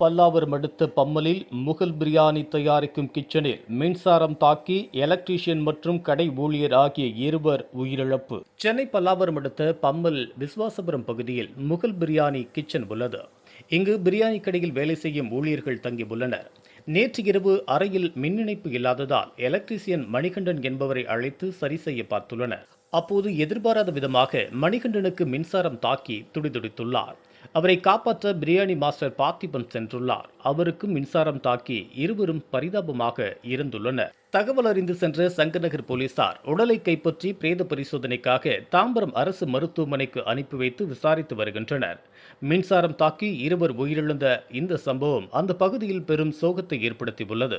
பல்லாவரம் அடுத்த பம்மலில் முகல் பிரியாணி தயாரிக்கும் கிச்சனில் மின்சாரம் தாக்கி எலக்ட்ரீஷியன் மற்றும் கடை ஊழியர் ஆகிய இருவர் உயிரிழப்பு. சென்னை பல்லாவரம் அடுத்த பம்மல் விஸ்வாசபுரம் பகுதியில் முகல் பிரியாணி கிச்சன் உள்ளது. இங்கு பிரியாணி கடையில் வேலை செய்யும் ஊழியர்கள் தங்கியுள்ளனர். நேற்று இரவு அறையில் மின் இணைப்பு இல்லாததால் எலக்ட்ரீசியன் மணிகண்டன் என்பவரை அழைத்து சரி செய்ய பார்த்துள்ளனர். அப்போது எதிர்பாராத விதமாக மணிகண்டனுக்கு மின்சாரம் தாக்கி துடிதுடித்துள்ளார். அவரை காப்பாற்ற பிரியாணி மாஸ்டர் பார்த்திபன் சென்றுள்ளார். அவருக்கு மின்சாரம் தாக்கி இருவரும் பரிதாபமாக இருந்துள்ளனர். தகவல் அறிந்து சென்ற சங்கநகர் போலீசார் உடலை கைப்பற்றி பிரேத பரிசோதனைக்காக தாம்பரம் அரசு மருத்துவமனைக்கு அனுப்பி வைத்து விசாரித்து வருகின்றனர். மின்சாரம் தாக்கி இருவர் உயிரிழந்த இந்த சம்பவம் அந்த பகுதியில் பெரும் சோகத்தை ஏற்படுத்தியுள்ளது.